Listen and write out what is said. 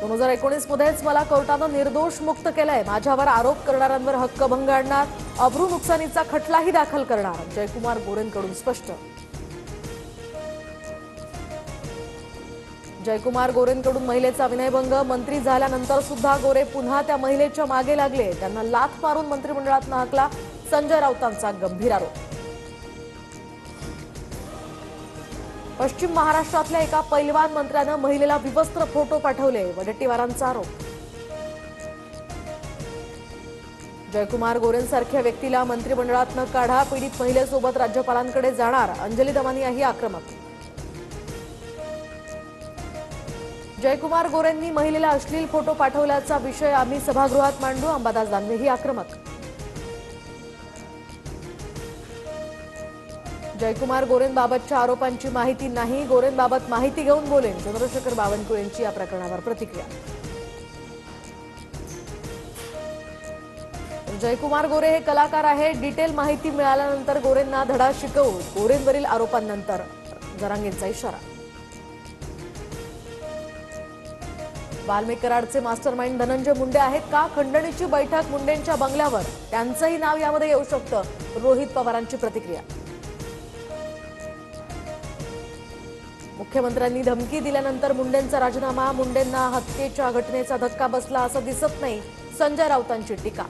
दोन हजार एकोणीसमध्येच मला कोर्टानं निर्दोष मुक्त केलंय. माझ्यावर आरोप करणाऱ्यांवर हक्कभंग आणणार अब्रू नुकसानीचा खटलाही दाखल करणार. जयकुमार गोरेंकडून स्पष्ट. जयकुमार गोरेंकडून महिलेचा विनयभंग मंत्री झाल्यानंतर सुद्धा गोरे पुन्हा त्या महिलेच्या मागे लागले. त्यांना लाथ मारून मंत्रिमंडळात हकला संजय राऊतांचा गंभीर आरोप. पश्चिम महाराष्ट्रातल्या एका पैलवान मंत्र्यानं महिलेला विवस्त्र फोटो पाठवले. वडेट्टीवारांचा आरोप. जयकुमार गोरेंसारख्या व्यक्तीला मंत्रिमंडळातनं काढा पीडित महिलेसोबत राज्यपालांकडे जाणार. अंजली दमानियाही आक्रमक. जयकुमार गोरेंनी महिलेला अश्लील फोटो पाठवल्याचा विषय आम्ही सभागृहात मांडू. अंबादास दानवेही आक्रमक. जयकुमार गोरेंबाबतच्या आरोपांची माहिती नाही. गोरेंबाबत माहिती घेऊन बोलेन. चंद्रशेखर बावनकुळेंची या प्रकरणावर प्रतिक्रिया. जयकुमार गोरे हे कलाकार आहे डिटेल माहिती मिळाल्यानंतर गोरेंना धडा शिकवू गोरेंवरील आरोपांनंतर जरांगेंचा इशारा. वाल्मिक कराडचे मास्टर माइंड धनंजय मुंडे आहेत का? खंडणीची बैठक मुंडेंच्या बंगल्यावर. त्यांचंही नाव यामध्ये येऊ शकतं. रोहित पवारांची प्रतिक्रिया. मुख्यमंत्र्यांनी धमकी दिल्यानंतर मुंडेंचा राजीनामा मुंडेंना हत्येच्या घटनेचा धक्का बसला असं दिसत नाही. संजय राऊतांची टीका